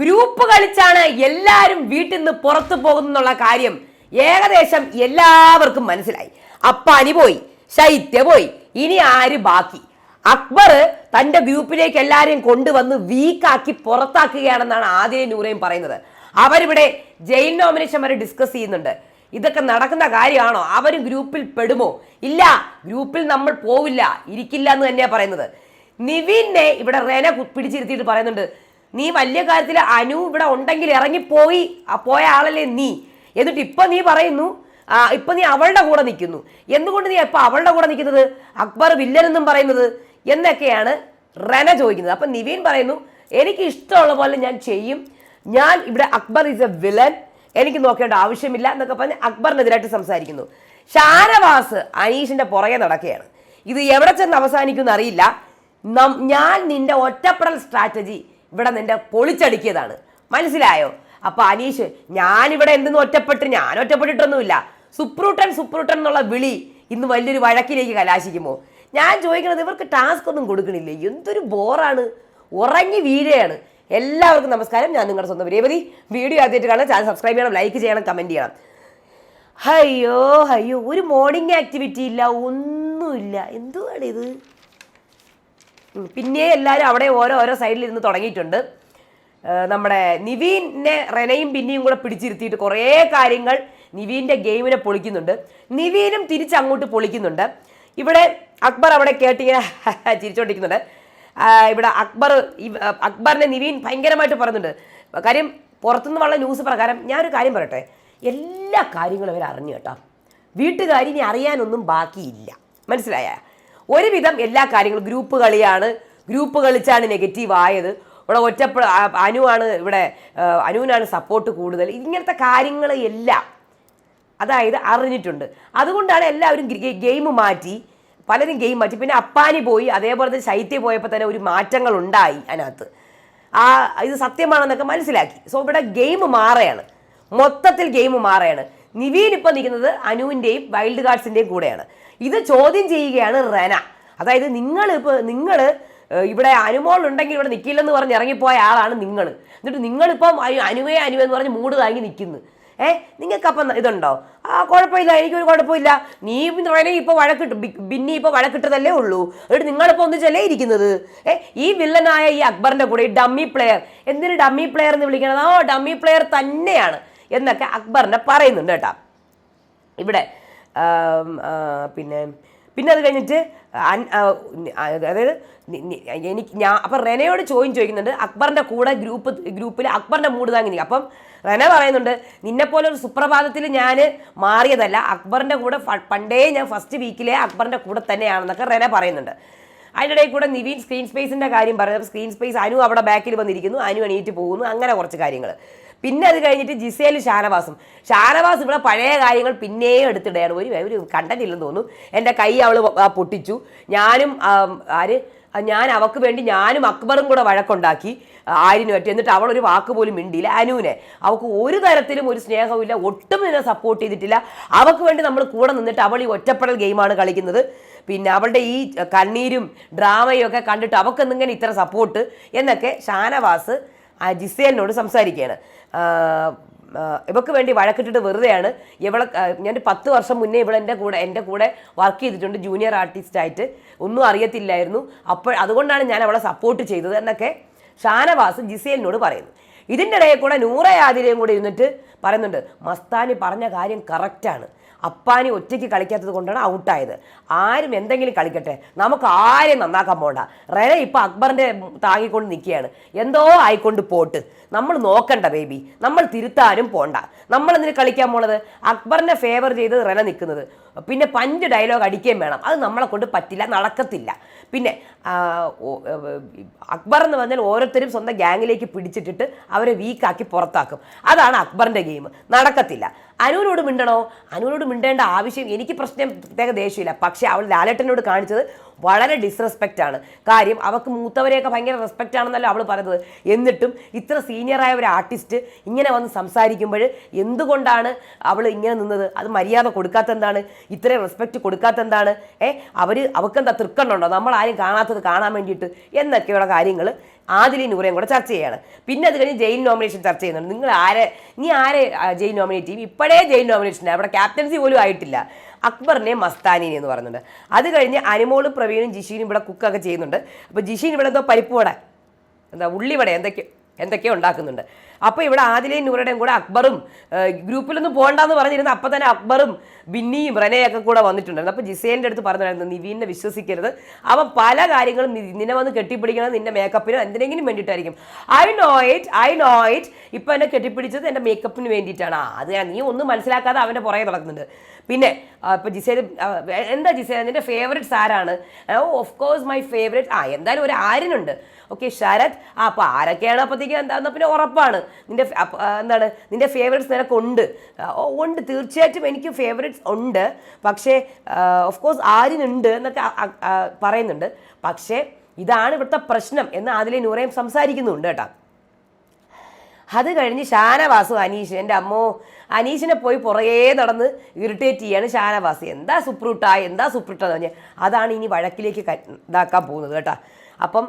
Group കളിച്ചാണ് എല്ലാവരും വീട്ടിൽ നിന്ന് പുറത്തു പോകുന്നുള്ള കാര്യം ഏകദേശം എല്ലാവർക്കും മനസ്സിലായി. അപ്പാനി പോയി ശൈത്യ പോയി ഇനി ആര് ബാക്കി? അക്ബർ തന്റെ ഗ്രൂപ്പിലേക്ക് എല്ലാവരെയും കൊണ്ടുവന്ന് വീക്കാക്കി പുറത്താക്കുകയാണെന്നാണ് ആദ്യം നൂറയും പറയുന്നത്. അവരിവിടെ ജയിൽ നോമിനേഷൻ വരെ ഡിസ്കസ് ചെയ്യുന്നുണ്ട്. ഇതൊക്കെ നടക്കുന്ന കാര്യമാണോ? അവരും ഗ്രൂപ്പിൽ പെടുമോ? ഇല്ല ഗ്രൂപ്പിൽ നമ്മൾ പോവില്ല ഇരിക്കില്ല എന്ന് തന്നെയാണ് പറയുന്നത്. നിവിനെ ഇവിടെ റെന പിടിച്ചിരുത്തിയിട്ട് പറയുന്നുണ്ട്. നീ വലിയ കാര്യത്തിൽ അനു ഇവിടെ ഉണ്ടെങ്കിൽ ഇറങ്ങിപ്പോയി. പോയ ആളല്ലേ നീ. എന്നിട്ട് ഇപ്പം നീ പറയുന്നു ഇപ്പം നീ അവളുടെ കൂടെ നിൽക്കുന്നു. എന്തുകൊണ്ട് നീ ഇപ്പം അവളുടെ കൂടെ നിൽക്കുന്നത്? അക്ബർ വില്ലനെന്നും പറയുന്നത്. എന്നൊക്കെയാണ് റെന ചോദിക്കുന്നത്. അപ്പം നിവീൻ പറയുന്നു എനിക്ക് ഇഷ്ടമുള്ള പോലെ ഞാൻ ചെയ്യും. ഞാൻ ഇവിടെ അക്ബർ ഇസ് എ വില്ലൻ എനിക്ക് നോക്കേണ്ട ആവശ്യമില്ല എന്നൊക്കെ പറഞ്ഞ് അക്ബറിനെതിരായിട്ട് സംസാരിക്കുന്നു. ഷാനവാസ് അനീഷിന്റെ പുറകെ നടക്കുകയാണ്. ഇത് എവിടെ ചെന്ന് അവസാനിക്കും അറിയില്ല. ഞാൻ നിന്റെ ഒറ്റപ്പെടൽ സ്ട്രാറ്റജി ഇവിടെ നിന്റെ പൊളിച്ചടുക്കിയതാണ്. മനസ്സിലായോ? അപ്പൊ അനീഷ് ഞാനിവിടെ എന്തെന്ന് ഒറ്റപ്പെട്ട് ഞാൻ ഒറ്റപ്പെട്ടിട്ടൊന്നുമില്ല. സുപ്രൂട്ടൻ സുപ്രൂട്ടൻ എന്നുള്ള വിളി ഇന്ന് വലിയൊരു വഴക്കിലേക്ക് കലാശിക്കുമോ? ഞാൻ ചോദിക്കുന്നത് ഇവർക്ക് ടാസ്ക് ഒന്നും കൊടുക്കണില്ലേ? എന്തൊരു ബോറാണ്. ഉറങ്ങി വീഴുകയാണ്. എല്ലാവർക്കും നമസ്കാരം. ഞാൻ നിങ്ങളുടെ സ്വന്തം രേവതി. വീഡിയോ ആദ്യമായിട്ട് കാണാൻ ചാനൽ സബ്സ്ക്രൈബ് ചെയ്യണം ലൈക്ക് ചെയ്യണം കമന്റ് ചെയ്യണം. അയ്യോ അയ്യോ ഒരു മോർണിംഗ് ആക്ടിവിറ്റി ഇല്ല ഒന്നുമില്ല. എന്തുവാണ് ഇത് പിന്നെ എല്ലാവരും അവിടെ ഓരോ ഓരോ സൈഡിൽ ഇരുന്ന് തുടങ്ങിയിട്ടുണ്ട് നമ്മുടെ നിവീനെ റെനയും പിന്നെയും കൂടെ പിടിച്ചിരുത്തിയിട്ട് കുറേ കാര്യങ്ങൾ നിവീന്റെ ഗെയിമിനെ പൊളിക്കുന്നുണ്ട്. നിവീനും തിരിച്ച് അങ്ങോട്ട് പൊളിക്കുന്നുണ്ട്. ഇവിടെ അക്ബർ അവിടെ കേട്ടിങ്ങനെ ചിരിച്ചോണ്ടിരിക്കുന്നുണ്ട്. ഇവിടെ അക്ബർ അക്ബറിനെ നിവീൻ ഭയങ്കരമായിട്ട് പറയുന്നുണ്ട്. കാര്യം പുറത്തുനിന്ന് ഉള്ള ന്യൂസ് പ്രകാരം ഞാനൊരു കാര്യം പറയട്ടെ? എല്ലാ കാര്യങ്ങളും ഇവർ അറിഞ്ഞു കേട്ടോ. വീട്ടുകാരി ഇനി അറിയാനൊന്നും ബാക്കിയില്ല. മനസ്സിലായ? ഒരുവിധം എല്ലാ കാര്യങ്ങളും ഗ്രൂപ്പ് കളിയാണ്. ഗ്രൂപ്പ് കളിച്ചാണ് നെഗറ്റീവ് ആയത്. ഇവിടെ ഒറ്റപ്പ അനുവാണ് ഇവിടെ അനുവിനാണ് സപ്പോർട്ട് കൂടുതൽ. ഇങ്ങനത്തെ കാര്യങ്ങൾ എല്ലാം അതായത് അറിഞ്ഞിട്ടുണ്ട്. അതുകൊണ്ടാണ് എല്ലാവരും ഗെയിം മാറ്റി പലരും ഗെയിം മാറ്റി. പിന്നെ അപ്പാനി പോയി അതേപോലെ തന്നെ ശൈത്യ പോയപ്പോൾ തന്നെ ഒരു മാറ്റങ്ങൾ ഉണ്ടായി അതിനകത്ത്. ആ ഇത് സത്യമാണെന്നൊക്കെ മനസ്സിലാക്കി. സോ ഇവിടെ ഗെയിം മാറുകയാണ്. മൊത്തത്തിൽ ഗെയിം മാറുകയാണ്. നിവീൻ ഇപ്പോൾ നിൽക്കുന്നത് അനുവിന്റെയും വൈൽഡ് കാർഡ്സിന്റെയും കൂടെയാണ്. ഇത് ചോദ്യം ചെയ്യുകയാണ് റെന. അതായത് നിങ്ങൾ ഇപ്പോൾ നിങ്ങൾ ഇവിടെ അനുമോൾ ഉണ്ടെങ്കിൽ ഇവിടെ നിൽക്കില്ലെന്ന് പറഞ്ഞ് ഇറങ്ങിപ്പോയ ആളാണ് നിങ്ങൾ എന്നിട്ട് നിങ്ങളിപ്പം അനുവേ അനുവേ എന്ന് പറഞ്ഞ് മൂട് താങ്ങി നിൽക്കുന്നു. ഏ നിങ്ങൾക്കപ്പം ഇതുണ്ടോ? ആ കുഴപ്പമില്ല എനിക്കൊരു കുഴപ്പമില്ല. നീ വേണമെങ്കിൽ ഇപ്പോൾ വഴക്കിട്ട് ബിന്നി ഇപ്പോൾ വഴക്കിട്ടതല്ലേ ഉള്ളൂ. എന്നിട്ട് നിങ്ങളിപ്പോൾ ഒന്നിച്ചല്ലേ ഇരിക്കുന്നത്? ഏ ഈ വില്ലനായ ഈ അക്ബറിന്റെ കൂടെ ഈ ഡമ്മി പ്ലെയർ എന്തിന് ഡമ്മി പ്ലെയർ എന്ന് വിളിക്കണത്? ആ ഡമ്മി പ്ലെയർ തന്നെയാണ്. എന്നൊക്കെ അക്ബറിനെ പറയുന്നുണ്ട് കേട്ടോ. ഇവിടെ പിന്നെ പിന്നെ അത് കഴിഞ്ഞിട്ട് അതായത് എനിക്ക് ഞാൻ അപ്പം റെനയോട് ചോദ്യം ചോദിക്കുന്നുണ്ട് അക്ബറിന്റെ കൂടെ ഗ്രൂപ്പ് ഗ്രൂപ്പിൽ അക്ബറിന്റെ മൂഡ് താങ്ങി നിൽക്കും അപ്പം റെന പറയുന്നുണ്ട് നിന്നെപ്പോലെ ഒരു സുപ്രഭാതത്തിൽ ഞാൻ മാറിയതല്ല അക്ബറിന്റെ കൂടെ പണ്ടേ ഞാൻ ഫസ്റ്റ് വീക്കിലെ അക്ബറിന്റെ കൂടെ തന്നെയാണെന്നൊക്കെ റെന പറയുന്നുണ്ട്. അതിന്റെ ഇടയിൽ കൂടെ നിവീൻ സ്ക്രീൻ സ്പേസിന്റെ കാര്യം പറയുന്നത് സ്ക്രീൻ സ്പേസ് അനു അവിടെ ബാക്കിൽ വന്നിരിക്കുന്നു അനു എണീറ്റ് പോകുന്നു അങ്ങനെ കുറച്ച് കാര്യങ്ങൾ പിന്നെ അത് കഴിഞ്ഞിട്ട് ജിസേൽ ഷാനവാസും. ഷാനവാസ് ഇവിടെ പഴയ കാര്യങ്ങൾ പിന്നെയും എടുത്തിടുകയാണ്. ഒരു ഒരു കണ്ടന്റില്ലെന്ന് തോന്നുന്നു. എന്റെ കൈ അവൾ പൊട്ടിച്ചു. ഞാനും ആര്? ഞാൻ അവക്ക് വേണ്ടി ഞാനും അക്ബറും കൂടെ വഴക്കുണ്ടാക്കി ആരിനു പറ്റി. എന്നിട്ട് അവൾ ഒരു വാക്ക് പോലും മിണ്ടിയില്ല. അനുവിനെ അവൾക്ക് ഒരു തരത്തിലും ഒരു സ്നേഹവുമില്ല. ഒട്ടും ഇതിനെ സപ്പോർട്ട് ചെയ്തിട്ടില്ല. അവൾക്ക് വേണ്ടി നമ്മൾ കൂടെ നിന്നിട്ട് അവൾ ഈ ഒറ്റപ്പെടൽ ഗെയിമാണ് കളിക്കുന്നത്. പിന്നെ അവളുടെ ഈ കണ്ണീരും ഡ്രാമയും ഒക്കെ കണ്ടിട്ട് അവൾക്ക് എന്തെങ്കിലും ഇത്ര സപ്പോർട്ട് എന്നൊക്കെ ഷാനവാസ് ജിസേലിനോട് സംസാരിക്കുകയാണ്. ഇവക്ക് വേണ്ടി വഴക്കിട്ടിട്ട് വെറുതെയാണ് ഇവളെ ഞാൻ പത്ത് വർഷം മുന്നേ ഇവളെന്റെ കൂടെ എന്റെ കൂടെ വർക്ക് ചെയ്തിട്ടുണ്ട് ജൂനിയർ ആർട്ടിസ്റ്റ് ആയിട്ട്. ഒന്നും അറിയത്തില്ലായിരുന്നു. അപ്പോൾ അതുകൊണ്ടാണ് ഞാൻ അവളെ സപ്പോർട്ട് ചെയ്തത് എന്നൊക്കെ ഷാനവാസ് ജിസേലിനോട് പറയുന്നു. ഇതിന്റെ ഇടയിൽ കൂടെ നൂറയാതിരയും കൂടെ ഇരുന്നിട്ട് പറയുന്നുണ്ട് മസ്താനി പറഞ്ഞ കാര്യം കറക്റ്റാണ് അപ്പാനി ഒറ്റയ്ക്ക് കളിക്കാത്തത് കൊണ്ടാണ് ഔട്ടായത്. ആരും എന്തെങ്കിലും കളിക്കട്ടെ. നമുക്ക് ആരെയും നന്നാക്കാൻ പോണ്ട. റെന ഇപ്പം അക്ബറിന്റെ താങ്ങിക്കൊണ്ട് നിൽക്കുകയാണ്. എന്തോ ആയിക്കൊണ്ട് പോട്ട്. നമ്മൾ നോക്കണ്ട ബേബി നമ്മൾ തിരുത്താനും പോണ്ട. നമ്മൾ എന്തിന് കളിക്കാൻ പോണത്? അക്ബറിനെ ഫേവർ ചെയ്ത് റെന നിൽക്കുന്നത്. പിന്നെ പഞ്ച് ഡയലോഗ് അടിക്കുകയും വേണം. അത് നമ്മളെ കൊണ്ട് പറ്റില്ല നടക്കത്തില്ല. പിന്നെ അക്ബർ എന്ന് പറഞ്ഞാൽ ഓരോരുത്തരും സ്വന്തം ഗ്യാങ്ങിലേക്ക് പിടിച്ചിട്ടിട്ട് അവരെ വീക്കാക്കി പുറത്താക്കും. അതാണ് അക്ബറിന്റെ ഗെയിം നടക്കത്തില്ല. അനുവിനോട് മിണ്ടണോ? അനുവിനോട് മിണ്ടേണ്ട ആവശ്യം എനിക്ക് പ്രശ്നം പ്രത്യേക ദേഷ്യമില്ല. പക്ഷേ അവൾ ലാലേട്ടനോട് കാണിച്ചത് വളരെ ഡിസ്റെസ്പെക്റ്റ് ആണ്. കാര്യം അവൾക്ക് മൂത്തവരെയൊക്കെ ഭയങ്കര റെസ്പെക്റ്റ് ആണെന്നല്ലോ അവൾ പറയുന്നത്. എന്നിട്ടും ഇത്ര സീനിയറായ ഒരു ആർട്ടിസ്റ്റ് ഇങ്ങനെ വന്ന് സംസാരിക്കുമ്പോൾ എന്തുകൊണ്ടാണ് അവൾ ഇങ്ങനെ നിന്നത്? അത് മര്യാദ കൊടുക്കാത്ത എന്താണ് ഇത്രയും റെസ്പെക്റ്റ് കൊടുക്കാത്ത എന്താണ് ഏ അവർ അവൾക്കെന്താ തൃക്കണ്ണുണ്ടോ? നമ്മൾ ആരും കാണാത്തത് കാണാൻ വേണ്ടിയിട്ട് എന്നൊക്കെയുള്ള കാര്യങ്ങൾ ആദിലി നൂറേം കൂടെ ചർച്ച ചെയ്യാണ്. പിന്നെ അത് കഴിഞ്ഞ് ജയിൽ നോമിനേഷൻ ചർച്ച ചെയ്യുന്നുണ്ട്. നിങ്ങൾ ആരെ നീ ആരെ ജയിൽ നോമിനേറ്റ് ചെയ്യും? ഇപ്പോഴേ ജയിൽ നോമിനേഷൻ അവിടെ ക്യാപ്റ്റൻസി പോലും ആയിട്ടില്ല. അക്ബറിനെയും മസ്താനിനി എന്ന് പറയുന്നുണ്ട്. അത് കഴിഞ്ഞ് അനിമോളും പ്രവീണും ജിഷീനും ഇവിടെ കുക്കൊക്കെ ചെയ്യുന്നുണ്ട്. അപ്പോൾ ജിഷീൻ ഇവിടെ എന്തോ പരിപ്പുവട എന്താ ഉള്ളിവട എന്തൊക്കെ എന്തൊക്കെയോ ഉണ്ടാക്കുന്നുണ്ട്. അപ്പോൾ ഇവിടെ ആദിലയും നൂറുടെയും കൂടെ അക്ബറും ഗ്രൂപ്പിലൊന്നും പോകണ്ടെന്ന് പറഞ്ഞിരുന്ന അപ്പോൾ തന്നെ അക്ബറും ബിന്നിയും റനയൊക്കെ കൂടെ വന്നിട്ടുണ്ടായിരുന്നു. അപ്പോൾ ജിസേലിന്റെ അടുത്ത് പറഞ്ഞിട്ടുണ്ടായിരുന്നു നിവീനെ വിശ്വസിക്കരുത്. അവൻ പല കാര്യങ്ങളും നിന്നെ വന്ന് കെട്ടിപ്പിടിക്കണം നിന്റെ മേക്കപ്പിനോ എന്തിനെങ്കിലും വേണ്ടിയിട്ടായിരിക്കും. I know it I know it ഇപ്പോൾ എന്നെ കെട്ടിപ്പിടിച്ചത് എന്റെ മേക്കപ്പിന് വേണ്ടിയിട്ടാണ്. അത് ഞാൻ- നീ ഒന്നും മനസ്സിലാക്കാതെ അവന്റെ പുറകെ നടക്കുന്നുണ്ട്. പിന്നെ ഇപ്പോൾ ജിസേൽ എന്താ ജിസേൽ എന്റെ ഫേവറേറ്റ്സ് ആരാണ് ഓഫ് കോഴ്സ് മൈ ഫേവറേറ്റ് ആ എന്തായാലും ഒരു ആര്യനുണ്ട്. ഓക്കെ ശരത്. ആ അപ്പോൾ ആരൊക്കെയാണ് അപ്പോഴത്തേക്ക് എന്താ പിന്നെ ഉറപ്പാണ്. ആ, എന്താണ്? നിന്റെ ഫേവറേറ്റ്സ് നിനക്കുണ്ട്. ഉണ്ട്. തീർച്ചയായിട്ടും എനിക്ക് ഫേവറേറ്റ്സ് ഉണ്ട്. പക്ഷേ ഓഫ് കോഴ്സ് ആര്യനുണ്ട് എന്നൊക്കെ പറയുന്നുണ്ട്. പക്ഷേ ഇതാണ് ഇവിടുത്തെ പ്രശ്നം എന്ന് അതിലെ നൂറേം സംസാരിക്കുന്നുണ്ട് കേട്ടോ. അത് കഴിഞ്ഞ് ഷാനവാസും അനീഷ് എന്റെ അമ്മോ അനീഷിനെ പോയി പുറകെ നടന്ന് ഇറിറ്റേറ്റ് ചെയ്യാണ് ഷാനവാസ്. എന്താ സുപ്രൂട്ട? എന്താ സുപ്രൂട്ട എന്ന് പറഞ്ഞാൽ അതാണ് ഇനി വഴക്കിലേക്ക് ഇതാക്കാൻ പോകുന്നത് കേട്ടോ. അപ്പം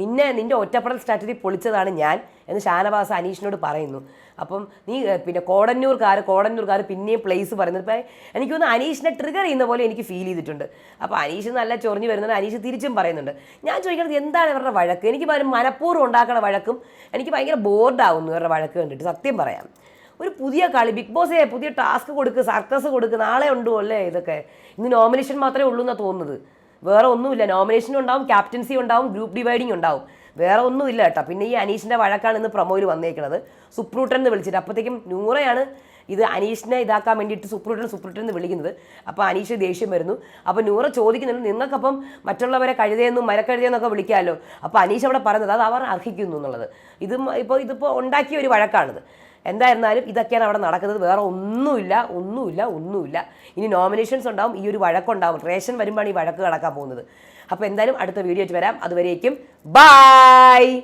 നിന്നെ നിന്റെ ഒറ്റപ്പെടൽ സ്ട്രാറ്റജി പൊളിച്ചതാണ് ഞാൻ എന്ന് ഷാനവാസ് അനീഷിനോട് പറയുന്നു. അപ്പം നീ പിന്നെ കോടന്നൂർക്കാർ കോടന്നൂർക്കാർ പിന്നെയും പ്ലേസ് പറയുന്നത് ഇപ്പം എനിക്ക് തോന്നുന്നു അനീഷിനെ ട്രിഗർ ചെയ്യുന്ന പോലെ എനിക്ക് ഫീൽ ചെയ്തിട്ടുണ്ട്. അപ്പോൾ അനീഷ് നല്ല ചൊറിഞ്ഞ് വരുന്നത് അനീഷ് തിരിച്ചും പറയുന്നുണ്ട്. ഞാൻ ചോദിക്കുന്നത് എന്താണ് ഇവരുടെ വഴക്ക്? എനിക്ക് മനഃപൂർവം ഉണ്ടാക്കുന്ന വഴക്കും എനിക്ക് ഭയങ്കര ബോർഡാവുന്നു ഇവരുടെ വഴക്ക് കണ്ടിട്ട്. സത്യം പറയാം. ഒരു പുതിയ കളി ബിഗ് ബോസേ പുതിയ ടാസ്ക് കൊടുക്ക് സർക്കസ് കൊടുക്ക് നാളെ ഉണ്ടോ അല്ലേ ഇതൊക്കെ? ഇന്ന് നോമിനേഷൻ മാത്രമേ ഉള്ളൂ എന്നാണ് തോന്നുന്നത്. വേറെ ഒന്നുമില്ല. നോമിനേഷനും ഉണ്ടാവും ക്യാപ്റ്റൻസി ഉണ്ടാവും ഗ്രൂപ്പ് ഡിവൈഡിങ് ഉണ്ടാവും. വേറെ ഒന്നുമില്ല കേട്ടോ. പിന്നെ ഈ അനീഷിന്റെ വഴക്കാണ് ഇന്ന് പ്രൊമോയിൽ വന്നേക്കുന്നത് സുപ്രൂട്ടൻ എന്ന് വിളിച്ചിട്ട്. അപ്പോഴത്തേക്കും നൂറയാണ് ഇത് അനീഷിനെ ഇതാക്കാൻ വേണ്ടിയിട്ട് സുപ്രൂട്ടൻ സുപ്രൂട്ടൻ എന്ന് വിളിക്കുന്നത്. അപ്പോൾ അനീഷ് ദേഷ്യം വരുന്നു. അപ്പോൾ നൂറ ചോദിക്കുന്നുണ്ട് നിങ്ങൾക്കപ്പം മറ്റുള്ളവരെ കഴുതയെന്നും മരക്കഴുതയെന്നൊക്കെ വിളിക്കാമല്ലോ അപ്പോൾ അനീഷ് അവിടെ പറയുന്നത് അത് അവർ അർഹിക്കുന്നു എന്നുള്ളത്. ഇതും ഇപ്പോൾ ഇതിപ്പോൾ ഉണ്ടാക്കിയ ഒരു വഴക്കാണിത്. എന്തായിരുന്നാലും ഇതൊക്കെയാണ് അവിടെ നടക്കുന്നത്. വേറെ ഒന്നുമില്ല ഒന്നുമില്ല ഒന്നുമില്ല. ഇനി നോമിനേഷൻസ് ഉണ്ടാവും ഈ ഒരു വഴക്കുണ്ടാവും. റേഷൻ വരുമ്പോഴാണ് ഈ വഴക്ക് കടക്കാൻ പോകുന്നത്. അപ്പോൾ എന്തായാലും അടുത്ത വീഡിയോ ആയിട്ട് വരാം. അതുവരേക്കും ബായ്